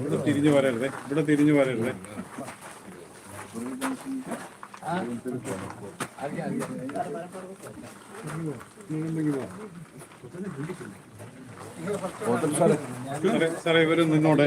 ഇവിടെ തിരിഞ്ഞു വരരുതേ. ഇവിടെ തിരിഞ്ഞു വരരുതേ. സാറേ ഇവർ നിന്നോടെ.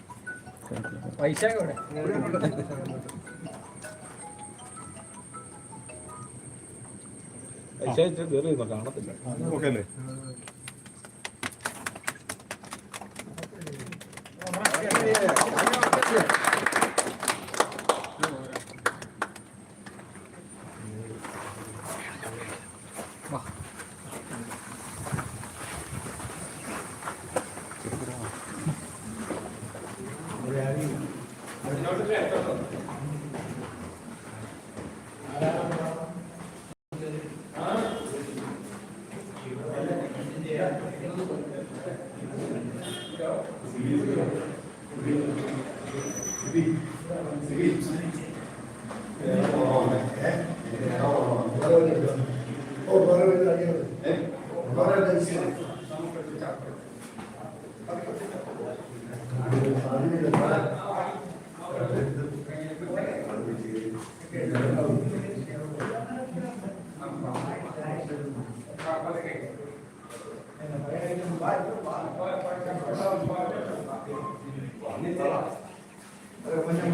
എടുത്തോളാം. ബാ- ബാക്കിയുള്ളവരെല്ലാം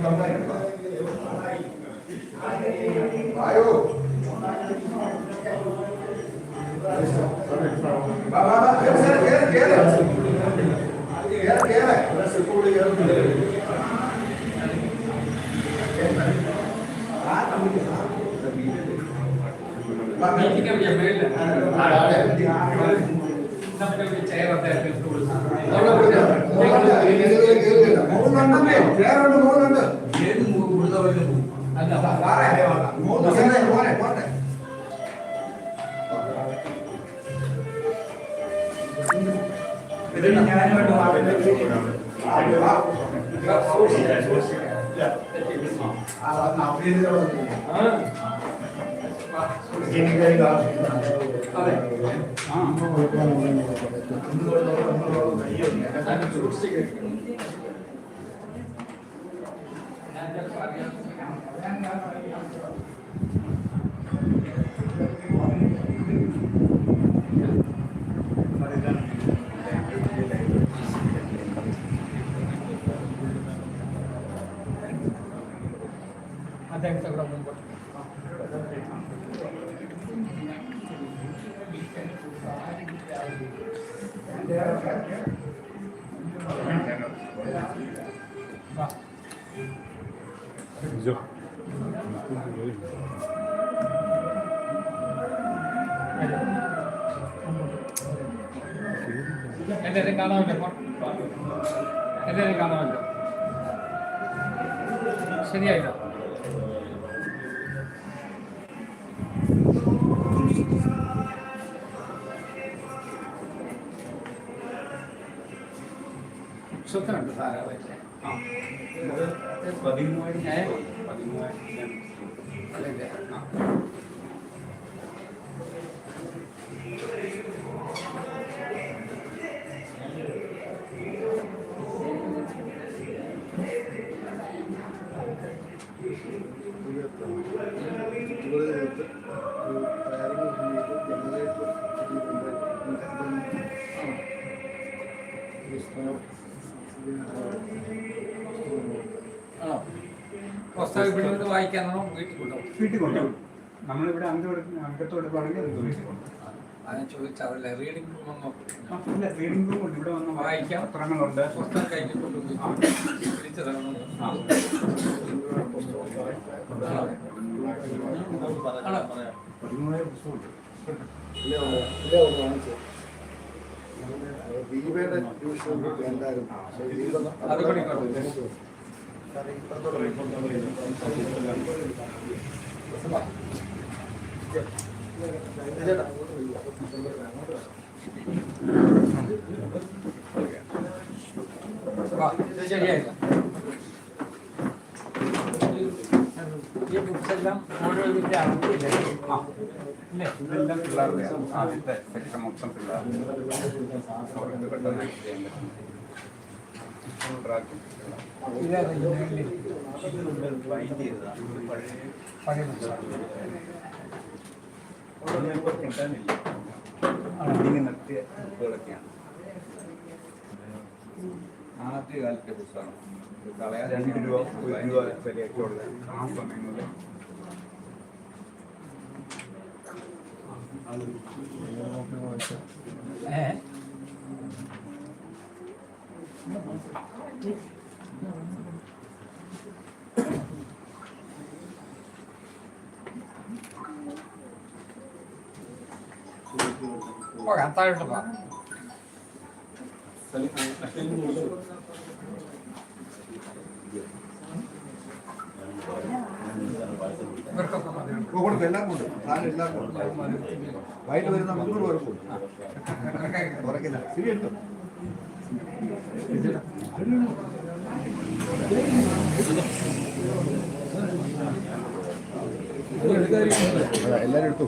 പുറകിലങ്ങ് വരാമോ അയ്യറ്റത്ത് വരുമ്പോ എല്ലാവും കറക്റ്റായോ സാറേ ഒരു സെക്കൻഡ് ഒരു സെക്കൻഡ് പൈസ ഇവിടെ ഓക്കെ അല്ലേ അദ്ദേഹത്തെ കൂടെ Gracias. ಅಧ್ಯಕ್ಷಗಳು എല്ലാവരും കാണാമല്ലോ ശരിയായില്ല സ്വത്തനുണ്ട് വയറ്റിൽ. ആ. ഏ? അതല്ലേ? ആ. പുസ്തകം ഇവിടെ നിന്ന് വായിക്കാനാണോ വീട്ടിൽ കൊണ്ടുപോകും വീട്ടിൽ കൊണ്ടുപോകും നമ്മളിവിടെ അംഗത്തോട് അംഗത്തോട് പറഞ്ഞ് അത് വീട്ടിൽ കൊണ്ടുപോകും ഞാൻ ചോദിച്ചതല്ലേ റീഡിംഗ് റൂം ഒന്നും ഇല്ല, റീഡിംഗ് റൂം ഉണ്ട്. ഇവിടെ വന്ന് വായിക്കാം. പത്രങ്ങളുണ്ട്. പുസ്തകം കയ്യിൽ കൊണ്ടുപോയി പിടിച്ചു തരണം ആണോ? ദീപയുടെ ട്യൂഷൻ എന്തായാലും ശരിയായില്ല ഈ ബുക്സ് എല്ലാം ഓരോ ഇതിന്റെ ഇല്ലേ ഇതെല്ലാം പിള്ളേരുടെയാണ് ആദ്യത്തെ സെക്ഷൻ മൊത്തം പിള്ളേർ അവർക്ക് പെട്ടെന്ന് ചെയ്യാൻ പറ്റും കിട്ടാനില്ല ബിൽഡിങ് നിർത്തിയ ബുക്കുകളൊക്കെയാണ് ആദ്യ കാലത്തെ പുസ്തകമാണ് ഇത് കളയാൻ രണ്ട് രൂപ ഒരു രൂപ വിലയൊക്കെ ഉള്ള ആ സമയം മുതൽ ഏ പോകാം താഴോട്ട് പോകാം കൊടുക്കും എല്ലാവർക്കും ഉണ്ട് സാധനം എല്ലാവർക്കും ഉണ്ട് വൈകിട്ട് വരുന്ന മുന്നൂറ് പേർക്കും കുറയ്ക്കില്ല ശരി എടുത്തു എല്ലാവരും എടുത്തു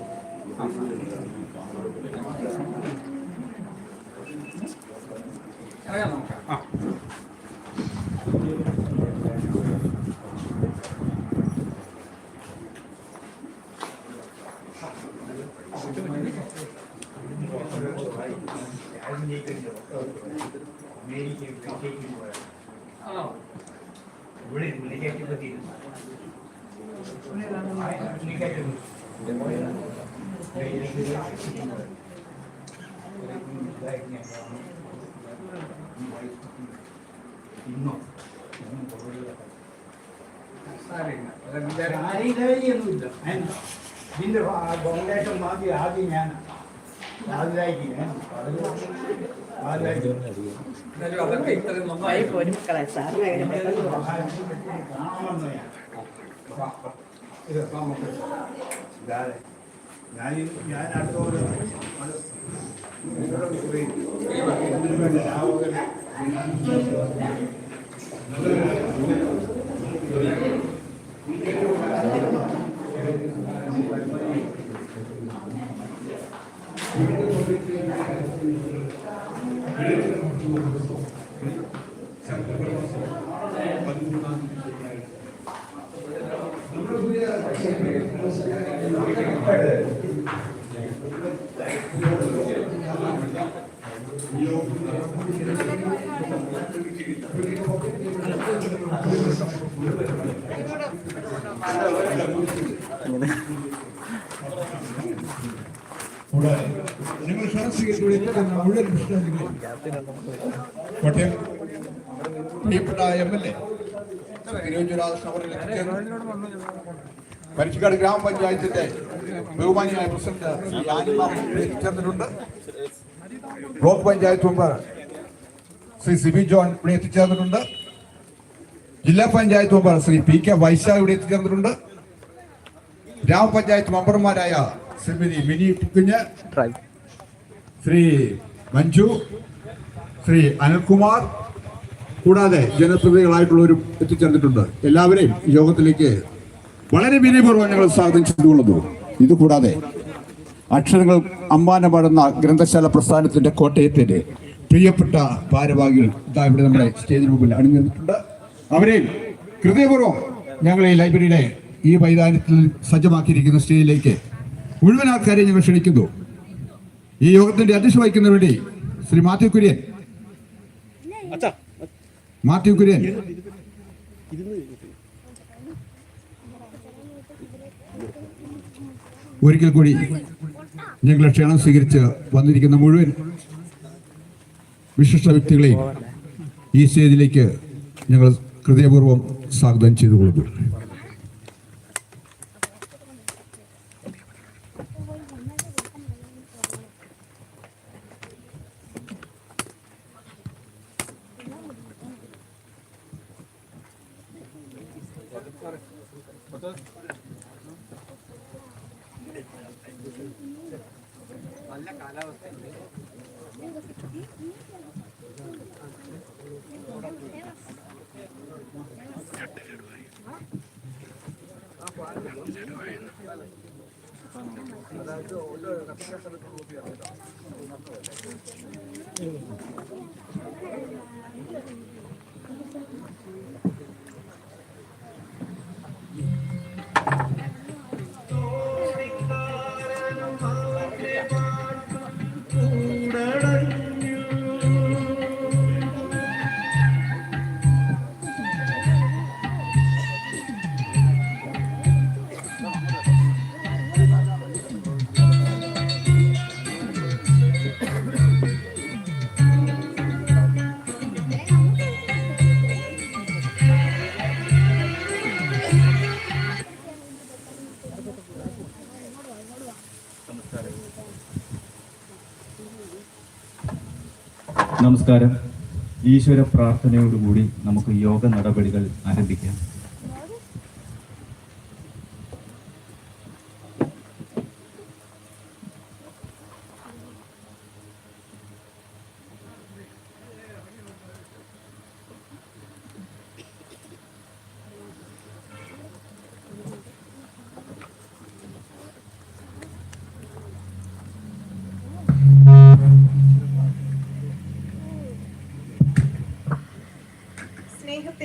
അറിയാം നമുക്ക് ആ ആണോ സാരമില്ല അതെല്ലാവരും കാര്യകാരിയൊന്നുമില്ല ഇതിന്റെ ഫൗണ്ടേഷൻ മാറ്റി ആദ്യം ഞാൻ വാതിലാക്കി വാതിലാക്കി എന്നാലും മക്കളെ. സാറിന് ഞാൻ. ഞാൻ ഞാൻ അടുത്ത കൂടാതെ നിങ്ങൾ ക്ഷണസ്വീകരിച്ചുകൂടി എത്തുന്ന മുഴുവൻ വിശ്വാസികളെയും കോട്ടയം പ്രിയപ്പെട്ട എം എൽ എ പരിശുക്കാട് ഗ്രാമപഞ്ചായത്തിന്റെ ബഹുമാനിയായ president Shri ആനിമാർ എത്തിച്ചേർന്നിട്ടുണ്ട് block panchayat member Shri Sibi John ഇവിടെ എത്തിച്ചേർന്നിട്ടുണ്ട് ജില്ലാ panchayat member Shri P K Vaishakh ഇവിടെ എത്തിച്ചേർന്നിട്ടുണ്ട്. ഗ്രാമപഞ്ചായത്ത് മെമ്പർമാരായ ശ്രീമതി മിനി കുഞ്ഞ് ശ്രീ മഞ്ജു ശ്രീ അനിൽകുമാർ കൂടാതെ ജനപ്രതിനിധികളായിട്ടുള്ളവരും എത്തിച്ചേർന്നിട്ടുണ്ട്. എല്ലാവരെയും യോഗത്തിലേക്ക് വളരെ വിനയപൂർവം ഞങ്ങൾ സ്വാഗതം ചെയ്തുകൊള്ളുന്നു. ഇതുകൂടാതെ അക്ഷരങ്ങൾ അമ്മാനം പാടുന്ന ഗ്രന്ഥശാല പ്രസ്ഥാനത്തിന്റെ കോട്ടയത്തിന്റെ പ്രിയപ്പെട്ട ഭാരവാഹികൾ ഇതാ ഇവിടെ നമ്മുടെ സ്റ്റേജിന് മുമ്പിൽ അണിനിർന്നിട്ടുണ്ട് അവരെയും ഹൃദയപൂർവം ഞങ്ങൾ ഈ ലൈബ്രറിയുടെ ഈ മൈതാനത്തിൽ സജ്ജമാക്കിയിരിക്കുന്ന സ്റ്റേജിലേക്ക് മുഴുവൻ ആൾക്കാരെ ഞങ്ങൾ ക്ഷണിക്കുന്നു. ഈ യോഗത്തിന്റെ അധ്യക്ഷ വഹിക്കുന്നതിന് വേണ്ടി ശ്രീ മാത്യു കുര്യൻ മാത്യു കുര്യൻ ഒരിക്കൽ കൂടി ഞങ്ങളെ ക്ഷണം സ്വീകരിച്ച് വന്നിരിക്കുന്ന മുഴുവൻ വിശിഷ്ട വ്യക്തികളെയും ഈ സ്റ്റേജിലേക്ക് ഞങ്ങൾ ഹൃദയപൂർവം സ്വാഗതം ചെയ്തുകൊള്ളുന്നു അതായത് നമസ്കാരം. ഈശ്വര പ്രാർത്ഥനയോടുകൂടി നമുക്ക് യോഗ നടപടികൾ ആരംഭിക്കാം.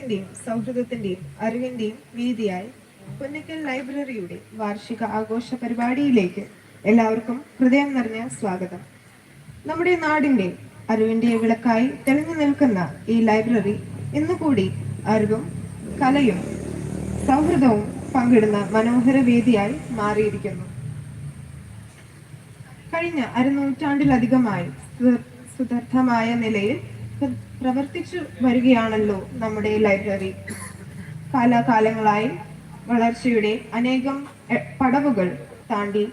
സ്നേഹത്തിന്റെയും സൗഹൃദത്തിന്റെയും അറിവിന്റെയും വീതിയായി പുന്നക്കൽ ലൈബ്രറിയുടെ വാർഷിക ആഘോഷ പരിപാടിയിലേക്ക് എല്ലാവർക്കും ഹൃദയം നിറഞ്ഞ സ്വാഗതം. നമ്മുടെ നാടിന്റെ അറിവിന്റെ വിളക്കായി തെളിഞ്ഞു നിൽക്കുന്ന ഈ ലൈബ്രറി ഇന്നുകൂടി അറിവും കലയും സൗഹൃദവും പങ്കിടുന്ന മനോഹര വേദിയായി മാറിയിരിക്കുന്നു. കഴിഞ്ഞ അരനൂറ്റാണ്ടിലധികമായി സുദർഢമായ നിലയിൽ പ്രവർത്തിച്ചു വരികയാണല്ലോ നമ്മുടെ ലൈബ്രറി. കാലാകാലങ്ങളായി വളർച്ചയുടെ അനേകം പടവുകൾ താണ്ടി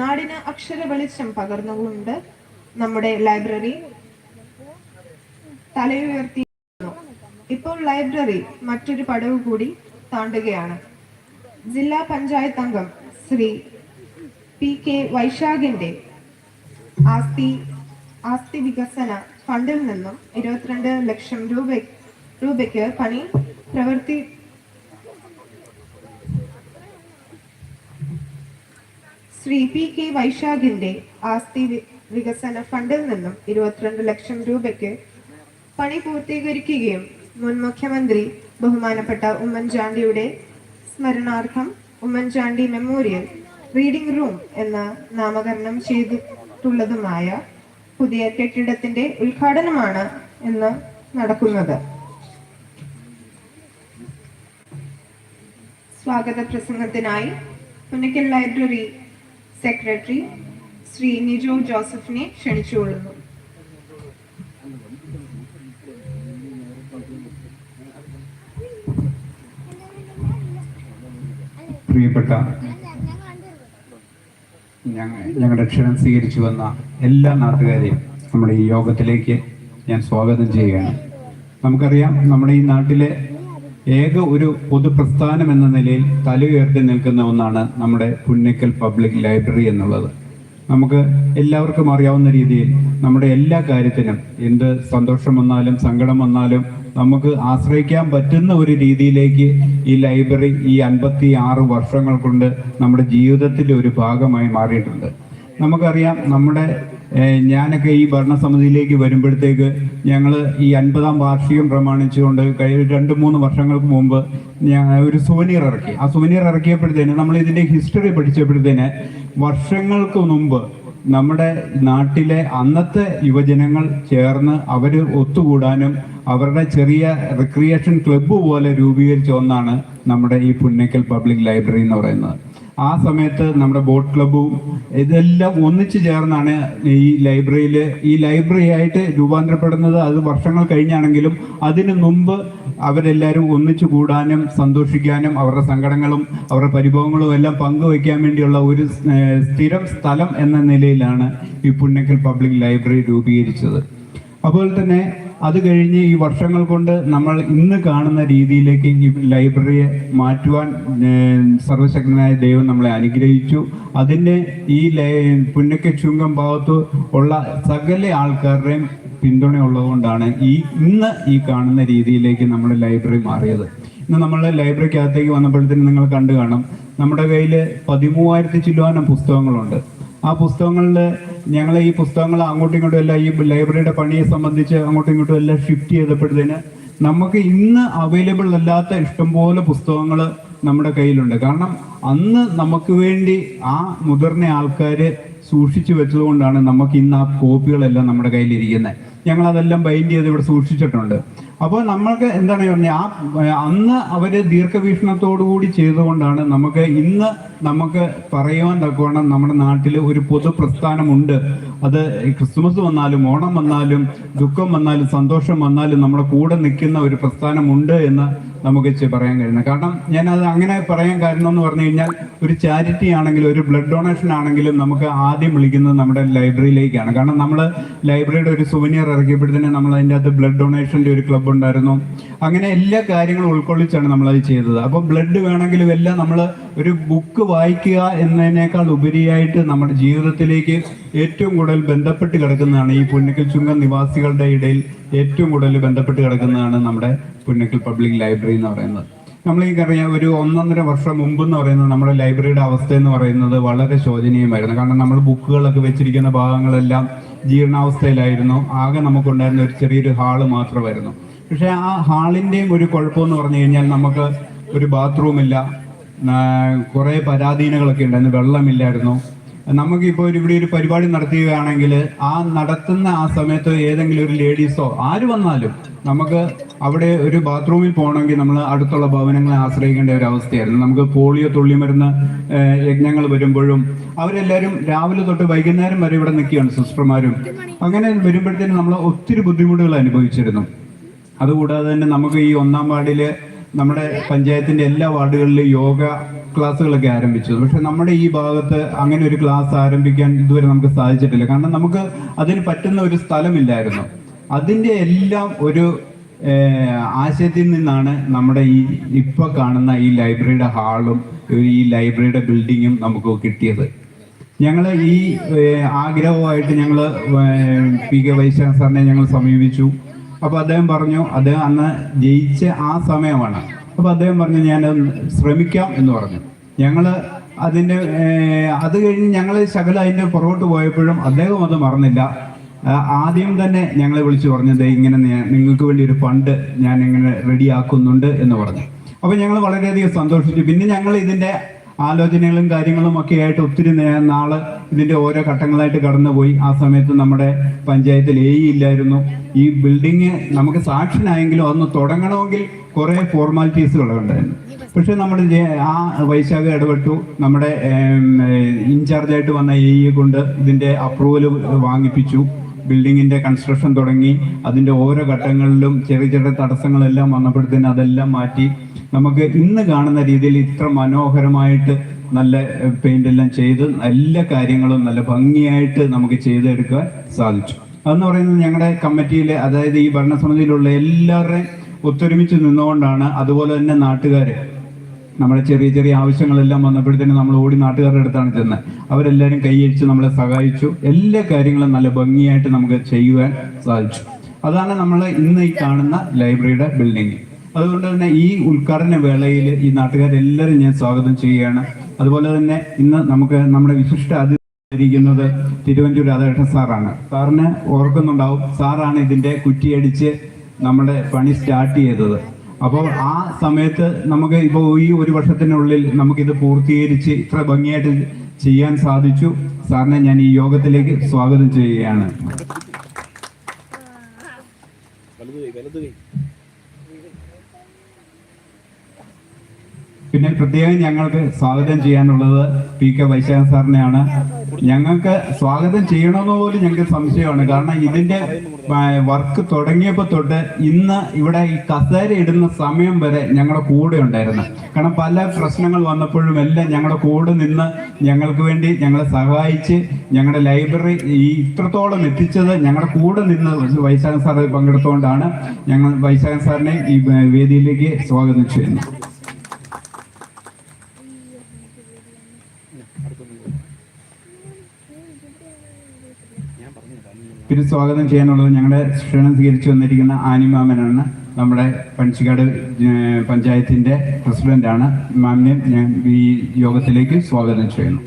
നാടിന് അക്ഷര വെളിച്ചം പകർന്നുകൊണ്ട് നമ്മുടെ ലൈബ്രറി തലയുയർത്തി. ഇപ്പോൾ ലൈബ്രറി മറ്റൊരു പടവ് കൂടി താണ്ടുകയാണ്. ജില്ലാ പഞ്ചായത്ത് അംഗം ശ്രീ പി കെ വൈശാഖിന്റെ ആസ്തി ആസ്തി വികസന ഫണ്ടിൽ നിന്നും ഇരുപത്തിരണ്ട് ലക്ഷം രൂപ രൂപയ്ക്ക് പണി പ്രവൃത്തി ശ്രീ പി കെ വൈശാഖിന്റെ ആസ്തി വികസന ഫണ്ടിൽ നിന്നും ഇരുപത്തിരണ്ട് ലക്ഷം രൂപയ്ക്ക് പണി പൂർത്തീകരിക്കുകയും മുൻ മുഖ്യമന്ത്രി ബഹുമാനപ്പെട്ട ഉമ്മൻചാണ്ടിയുടെ സ്മരണാർത്ഥം ഉമ്മൻചാണ്ടി മെമ്മോറിയൽ റീഡിംഗ് റൂം എന്ന നാമകരണം ചെയ്തിട്ടുള്ളതുമായ പുതിയ കെട്ടിടത്തിന്റെ ഉദ്ഘാടനമാണ് ഇന്ന് നടക്കുന്നത്. സ്വാഗത പ്രസംഗത്തിനായി പുന്നക്കൽ ലൈബ്രറി സെക്രട്ടറി ശ്രീ നിജോ ജോസഫിനെ ക്ഷണിച്ചുകൊള്ളുന്നു പ്രിയപ്പെട്ട ഞങ്ങളുടെ ക്ഷണം സ്വീകരിച്ചു വന്ന എല്ലാ നാട്ടുകാരെയും നമ്മുടെ ഈ യോഗത്തിലേക്ക് ഞാൻ സ്വാഗതം ചെയ്യുകയാണ്. നമുക്കറിയാം നമ്മുടെ ഈ നാട്ടിലെ ഏക ഒരു പൊതുപ്രസ്ഥാനം എന്ന നിലയിൽ തല ഉയർത്തി നിൽക്കുന്ന ഒന്നാണ് നമ്മുടെ പുന്നക്കൽ പബ്ലിക് ലൈബ്രറി എന്നുള്ളത്. നമുക്ക് എല്ലാവർക്കും അറിയാവുന്ന രീതിയിൽ നമ്മുടെ എല്ലാ കാര്യത്തിനും എന്ത് സന്തോഷം വന്നാലും സങ്കടം വന്നാലും നമുക്ക് ആശ്രയിക്കാൻ പറ്റുന്ന ഒരു രീതിയിലേക്ക് ഈ ലൈബ്രറി ഈ അൻപത്തി ആറ് വർഷങ്ങൾ കൊണ്ട് നമ്മുടെ ജീവിതത്തിന്റെ ഒരു ഭാഗമായി മാറിയിട്ടുണ്ട്. നമുക്കറിയാം നമ്മുടെ ഞാനൊക്കെ ഈ ഭരണസമിതിയിലേക്ക് വരുമ്പോഴത്തേക്ക് ഞങ്ങൾ ഈ അൻപതാം വാർഷികം പ്രമാണിച്ചുകൊണ്ട് കഴിഞ്ഞ രണ്ട് മൂന്ന് വർഷങ്ങൾക്ക് മുമ്പ് ഞാൻ ഒരു സുവനീർ ഇറക്കി. ആ സുവനീർ ഇറക്കിയപ്പോഴത്തേന് നമ്മൾ ഇതിന്റെ ഹിസ്റ്ററി പഠിച്ചപ്പോഴത്തേന് വർഷങ്ങൾക്ക് മുമ്പ് നമ്മുടെ നാട്ടിലെ അന്നത്തെ യുവജനങ്ങൾ ചേർന്ന് അവർ ഒത്തുകൂടാനും അവരുടെ ചെറിയ റിക്രിയേഷൻ ക്ലബ്ബ് പോലെ രൂപീകരിച്ച ഒന്നാണ് നമ്മുടെ ഈ പുന്നക്കൽ പബ്ലിക് ലൈബ്രറി എന്ന് പറയുന്നത്. ആ സമയത്ത് നമ്മുടെ ബോട്ട് ക്ലബ്ബും ഇതെല്ലാം ഒന്നിച്ചു ചേർന്നാണ് ഈ ലൈബ്രറിയിൽ ഈ ലൈബ്രറി ആയിട്ട് രൂപാന്തരപ്പെടുന്നത്. അത് വർഷങ്ങൾ കഴിഞ്ഞാണെങ്കിലും അതിനു മുമ്പ് അവരെല്ലാവരും ഒന്നിച്ചു കൂടാനും സന്തോഷിക്കാനും അവരുടെ സങ്കടങ്ങളും അവരുടെ പരിഭവങ്ങളും എല്ലാം പങ്കുവയ്ക്കാൻ വേണ്ടിയുള്ള ഒരു സ്ഥിരം സ്ഥലം എന്ന നിലയിലാണ് ഈ പുന്നക്കൽ പബ്ലിക് ലൈബ്രറി രൂപീകരിച്ചത്. അതുപോലെ തന്നെ അത് കഴിഞ്ഞ് ഈ വർഷങ്ങൾ കൊണ്ട് നമ്മൾ ഇന്ന് കാണുന്ന രീതിയിലേക്ക് ഈ ലൈബ്രറിയെ മാറ്റുവാൻ സർവശക്തനായ ദൈവം നമ്മളെ അനുഗ്രഹിച്ചു. അതിന് ഈ പുന്നക്ക ചുങ്കം ഭാഗത്ത് ഉള്ള സകല ആൾക്കാരുടെയും പിന്തുണ ഉള്ളതുകൊണ്ടാണ് ഈ ഇന്ന് ഈ കാണുന്ന രീതിയിലേക്ക് നമ്മുടെ ലൈബ്രറി മാറിയത്. ഇന്ന് നമ്മൾ ലൈബ്രറിക്കകത്തേക്ക് വന്നപ്പോഴത്തേനും നിങ്ങൾ കണ്ടു കാണും നമ്മുടെ കയ്യിൽ പതിമൂവായിരത്തി ചില്ലുവാനം പുസ്തകങ്ങളുണ്ട്. ആ പുസ്തകങ്ങളിൽ ഞങ്ങൾ ഈ പുസ്തകങ്ങൾ അങ്ങോട്ടും ഇങ്ങോട്ടും എല്ലാം ഈ ലൈബ്രറിയുടെ പണിയെ സംബന്ധിച്ച് അങ്ങോട്ടും ഇങ്ങോട്ടും എല്ലാം ഷിഫ്റ്റ് ചെയ്തപ്പോഴത്തേന് നമുക്ക് ഇന്ന് അവൈലബിൾ അല്ലാത്ത ഇഷ്ടംപോലെ പുസ്തകങ്ങൾ നമ്മുടെ കയ്യിലുണ്ട്. കാരണം അന്ന് നമുക്ക് വേണ്ടി ആ മുതിർന്ന ആൾക്കാർ സൂക്ഷിച്ചു വെച്ചതുകൊണ്ടാണ് നമുക്ക് ഇന്ന് ആ കോപ്പികളെല്ലാം നമ്മുടെ കയ്യിലിരിക്കുന്നത് ഞങ്ങൾ അതെല്ലാം ബൈൻഡ് ചെയ്ത് ഇവിടെ സൂക്ഷിച്ചിട്ടുണ്ട്. അപ്പോൾ നമ്മൾക്ക് എന്താണ് പറഞ്ഞാൽ ആ അന്ന് അവർ ദീർഘവീക്ഷണത്തോടു കൂടി ചെയ്തുകൊണ്ടാണ് നമുക്ക് ഇന്ന് നമുക്ക് പറയുവാൻ തക്കവണ്ണം നമ്മുടെ നാട്ടിൽ ഒരു പൊതു പ്രസ്ഥാനമുണ്ട്. അത് ക്രിസ്മസ് വന്നാലും ഓണം വന്നാലും ദുഃഖം വന്നാലും സന്തോഷം വന്നാലും നമ്മുടെ കൂടെ നിൽക്കുന്ന ഒരു പ്രസ്ഥാനമുണ്ട് എന്ന് നമുക്ക് പറയാൻ കഴിയുന്നത്. കാരണം ഞാൻ അത് അങ്ങനെ പറയാൻ കാരണം എന്ന് പറഞ്ഞു കഴിഞ്ഞാൽ ഒരു ചാരിറ്റി ആണെങ്കിലും ഒരു ബ്ലഡ് ഡൊണേഷൻ ആണെങ്കിലും നമുക്ക് ആദ്യം വിളിക്കുന്നത് നമ്മുടെ ലൈബ്രറിയിലേക്കാണ്. കാരണം നമ്മൾ ലൈബ്രറിയുടെ ഒരു സുവനിയർ ഇറക്കിയപ്പോഴത്തേനും നമ്മൾ അതിന്റെ അകത്ത് ബ്ലഡ് ഡൊണേഷന്റെ ഒരു ക്ലബ്ബ് ഉണ്ടായിരുന്നു. അങ്ങനെ എല്ലാ കാര്യങ്ങളും ഉൾക്കൊള്ളിച്ചാണ് നമ്മൾ അത് ചെയ്തത്. അപ്പോൾ ബ്ലഡ് വേണമെങ്കിലും എല്ലാം നമ്മൾ ഒരു ബുക്ക് വായിക്കുക എന്നതിനേക്കാൾ ഉപരിയായിട്ട് നമ്മുടെ ജീവിതത്തിലേക്ക് ഏറ്റവും കൂടുതൽ ബന്ധപ്പെട്ട് കിടക്കുന്നതാണ് ഈ പുന്നക്കൽ ചുങ്കം നിവാസികളുടെ ഇടയിൽ ഏറ്റവും കൂടുതൽ ബന്ധപ്പെട്ട് കിടക്കുന്നതാണ് നമ്മുടെ പുന്നക്കൽ പബ്ലിക് ലൈബ്രറി എന്ന് പറയുന്നത്. അറിയാം ഒരു ഒന്നൊന്നര വർഷം മുമ്പ് എന്ന് പറയുന്നത് നമ്മുടെ ലൈബ്രറിയുടെ അവസ്ഥ എന്ന് പറയുന്നത് വളരെ ശോചനീയമായിരുന്നു. കാരണം നമ്മൾ ബുക്കുകളൊക്കെ വെച്ചിരിക്കുന്ന ഭാഗങ്ങളെല്ലാം ജീർണാവസ്ഥയിലായിരുന്നു. ആകെ നമുക്കുണ്ടായിരുന്ന ഒരു ചെറിയൊരു ഹാൾ മാത്രമായിരുന്നു. പക്ഷേ ആ ഹാളിന്റെയും ഒരു കുഴപ്പമെന്ന് പറഞ്ഞു കഴിഞ്ഞാൽ നമുക്ക് ഒരു ബാത്റൂമില്ല. കുറേ പരാധീനകളൊക്കെ ഉണ്ടായിരുന്നു വെള്ളമില്ലായിരുന്നു. നമുക്കിപ്പോൾ ഇവിടെ ഒരു പരിപാടി നടത്തുകയാണെങ്കിൽ ആ നടത്തുന്ന ആ സമയത്ത് ഏതെങ്കിലും ഒരു ലേഡീസോ ആര് വന്നാലും നമുക്ക് അവിടെ ഒരു ബാത്റൂമിൽ പോകണമെങ്കിൽ നമ്മൾ അടുത്തുള്ള ഭവനങ്ങളെ ആശ്രയിക്കേണ്ട ഒരു അവസ്ഥയായിരുന്നു. നമുക്ക് പോളിയോ തുള്ളിമരുന്ന് യജ്ഞങ്ങൾ വരുമ്പോഴും അവരെല്ലാവരും രാവിലെ തൊട്ട് വൈകുന്നേരം വരെ ഇവിടെ നിൽക്കുകയാണ് സിസ്റ്റർമാരും. അങ്ങനെ വരുമ്പോഴത്തേനും നമ്മൾ ഒത്തിരി ബുദ്ധിമുട്ടുകൾ അനുഭവിച്ചിരുന്നു. അതുകൂടാതെ തന്നെ നമുക്ക് ഈ ഒന്നാം വാർഡിൽ നമ്മുടെ പഞ്ചായത്തിന്റെ എല്ലാ വാർഡുകളിലും യോഗ ക്ലാസ്സുകളൊക്കെ ആരംഭിച്ചത് പക്ഷെ നമ്മുടെ ഈ ഭാഗത്ത് അങ്ങനെ ഒരു ക്ലാസ് ആരംഭിക്കാൻ ഇതുവരെ നമുക്ക് സാധിച്ചിട്ടില്ല. കാരണം നമുക്ക് അതിന് പറ്റുന്ന ഒരു സ്ഥലമില്ലായിരുന്നു. അതിന്റെ എല്ലാം ഒരു ആശയത്തിൽ നിന്നാണ് നമ്മുടെ ഈ ഇപ്പൊ കാണുന്ന ഈ ലൈബ്രറിയുടെ ഹാളും ഈ ലൈബ്രറിയുടെ ബിൽഡിങ്ങും നമുക്ക് കിട്ടിയത്. ഞങ്ങൾ ഈ ആഗ്രഹമായിട്ട് ഞങ്ങൾ പി കെ വൈശാഖ സാറിനെ ഞങ്ങൾ സമീപിച്ചു. അപ്പോൾ അദ്ദേഹം പറഞ്ഞു അദ്ദേഹം അന്ന് ജയിച്ച ആ സമയമാണ്. അപ്പോൾ അദ്ദേഹം പറഞ്ഞു ഞാൻ ശ്രമിക്കാം എന്ന് പറഞ്ഞു. ഞങ്ങൾ അതിന്റെ ഏഹ്, അത് കഴിഞ്ഞ് ഞങ്ങൾ ശകല അതിന്റെ പുറകോട്ട് പോയപ്പോഴും അദ്ദേഹം അത് മറന്നില്ല. ആദ്യം തന്നെ ഞങ്ങളെ വിളിച്ചു പറഞ്ഞത് ഇങ്ങനെ നിങ്ങൾക്ക് വേണ്ടി ഒരു ഫണ്ട് ഞാൻ ഇങ്ങനെ റെഡിയാക്കുന്നുണ്ട് എന്ന് പറഞ്ഞു. അപ്പോൾ ഞങ്ങൾ വളരെയധികം സന്തോഷിച്ചു. പിന്നെ ഞങ്ങൾ ഇതിന്റെ ആലോചനകളും കാര്യങ്ങളും ഒക്കെ ആയിട്ട് ഒത്തിരി നാൾ ഇതിന്റെ ഓരോ ഘട്ടങ്ങളായിട്ട് കടന്നുപോയി. ആ സമയത്ത് നമ്മുടെ പഞ്ചായത്തിൽ എ ഇല്ലായിരുന്നു. ഈ ബിൽഡിങ് നമുക്ക് സാക്ഷനായെങ്കിലും അതൊന്ന് തുടങ്ങണമെങ്കിൽ കുറെ ഫോർമാലിറ്റീസുകളൊക്കെ ഉണ്ടായിരുന്നു പക്ഷെ നമ്മുടെ ആ വൈശാഖ ഇടപെട്ടു. നമ്മുടെ ഇൻചാർജായിട്ട് വന്ന എ കൊണ്ട് ഇതിന്റെ അപ്രൂവൽ വാങ്ങിപ്പിച്ചു. ബിൽഡിങ്ങിന്റെ കൺസ്ട്രക്ഷൻ തുടങ്ങി അതിന്റെ ഓരോ ഘട്ടങ്ങളിലും ചെറിയ ചെറിയ തടസ്സങ്ങളെല്ലാം വന്നപ്പോഴത്തേന് അതെല്ലാം മാറ്റി. നമുക്ക് ഇന്ന് കാണുന്ന രീതിയിൽ ഇത്ര മനോഹരമായിട്ട് നല്ല പെയിന്റ് എല്ലാം ചെയ്ത് എല്ലാ കാര്യങ്ങളും നല്ല ഭംഗിയായിട്ട് നമുക്ക് ചെയ്തെടുക്കാൻ സാധിച്ചു. അതെന്ന് പറയുന്നത് ഞങ്ങളുടെ കമ്മിറ്റിയിലെ അതായത് ഈ ഭരണസമിതിയിലുള്ള എല്ലാവരുടെയും ഒത്തൊരുമിച്ച് നിന്നുകൊണ്ടാണ് അതുപോലെ തന്നെ നാട്ടുകാര് നമ്മുടെ ചെറിയ ചെറിയ ആവശ്യങ്ങളെല്ലാം വന്നപ്പോഴത്തേനും നമ്മൾ ഓടി നാട്ടുകാരുടെ അടുത്താണ് ചെന്നത് അവരെല്ലാവരും കൈയടിച്ച് നമ്മളെ സഹായിച്ചു. എല്ലാ കാര്യങ്ങളും നല്ല ഭംഗിയായിട്ട് നമുക്ക് ചെയ്യുവാൻ സാധിച്ചു. അതാണ് നമ്മൾ ഇന്ന് ഈ കാണുന്ന ലൈബ്രറിയുടെ ബിൽഡിംഗ്. അതുകൊണ്ട് തന്നെ ഈ ഉദ്ഘാടന വേളയിൽ ഈ നാട്ടുകാരെല്ലാവരും ഞാൻ സ്വാഗതം ചെയ്യുകയാണ്. അതുപോലെ തന്നെ ഇന്ന് നമുക്ക് നമ്മുടെ വിശിഷ്ട അതിഥി തിരുവനന്തപുരം രാധാകൃഷ്ണൻ സാറാണ്. സാറിന് ഓർക്കുന്നുണ്ടാവും സാറാണ് ഇതിന്റെ കുറ്റിയടിച്ച് നമ്മുടെ പണി സ്റ്റാർട്ട് ചെയ്തത്. അപ്പോൾ ആ സമയത്ത് നമുക്ക് ഇപ്പോൾ ഈ ഒരു വർഷത്തിനുള്ളിൽ നമുക്കിത് പൂർത്തീകരിച്ച് ഇത്ര ഭംഗിയായിട്ട് ചെയ്യാൻ സാധിച്ചു. സാറിനെ ഞാൻ ഈ യോഗത്തിലേക്ക് സ്വാഗതം ചെയ്യുകയാണ്. പിന്നെ പ്രത്യേകം ഞങ്ങൾക്ക് സ്വാഗതം ചെയ്യാനുള്ളത് പി കെ വൈശാഖ സാറിനെയാണ്. ഞങ്ങൾക്ക് സ്വാഗതം ചെയ്യണമെന്ന് പോലും ഞങ്ങൾക്ക് സംശയമാണ്. കാരണം ഇതിന്റെ വർക്ക് തുടങ്ങിയപ്പോൾ തൊട്ട് ഇന്ന് ഇവിടെ ഈ കസേര ഇടുന്ന സമയം വരെ ഞങ്ങളുടെ കൂടെ ഉണ്ടായിരുന്നു. കാരണം പല പ്രശ്നങ്ങൾ വന്നപ്പോഴും എല്ലാം ഞങ്ങളുടെ കൂടെ നിന്ന് ഞങ്ങൾക്ക് വേണ്ടി ഞങ്ങളെ സഹായിച്ച് ഞങ്ങളുടെ ലൈബ്രറി ഈ ഇത്രത്തോളം എത്തിച്ചത് ഞങ്ങളുടെ കൂടെ നിന്ന് വൈശാഖൻ സാറ് പങ്കെടുത്തുകൊണ്ടാണ് ഞങ്ങൾ വൈശാഖൻ സാറിനെ ഈ വേദിയിലേക്ക് സ്വാഗതം ചെയ്യുന്നു പിന്നെ സ്വാഗതം ചെയ്യാനുള്ളത് ഞങ്ങളുടെ ക്ഷണം സ്വീകരിച്ചു വന്നിരിക്കുന്ന ആനിമാമനാണ് നമ്മുടെ പഞ്ചിക്കാട് പഞ്ചായത്തിന്റെ പ്രസിഡന്റാണ്. മാമിനെ ഞാൻ ഈ യോഗത്തിലേക്ക് സ്വാഗതം ചെയ്യുന്നു.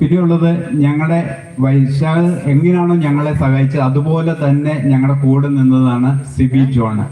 പിന്നെയുള്ളത് ഞങ്ങളുടെ വൈശാഖ് എങ്ങനെയാണോ ഞങ്ങളെ സഹായിച്ചത് അതുപോലെ തന്നെ ഞങ്ങളുടെ കൂടെ നിന്നതാണ് സിബി ജോണ്.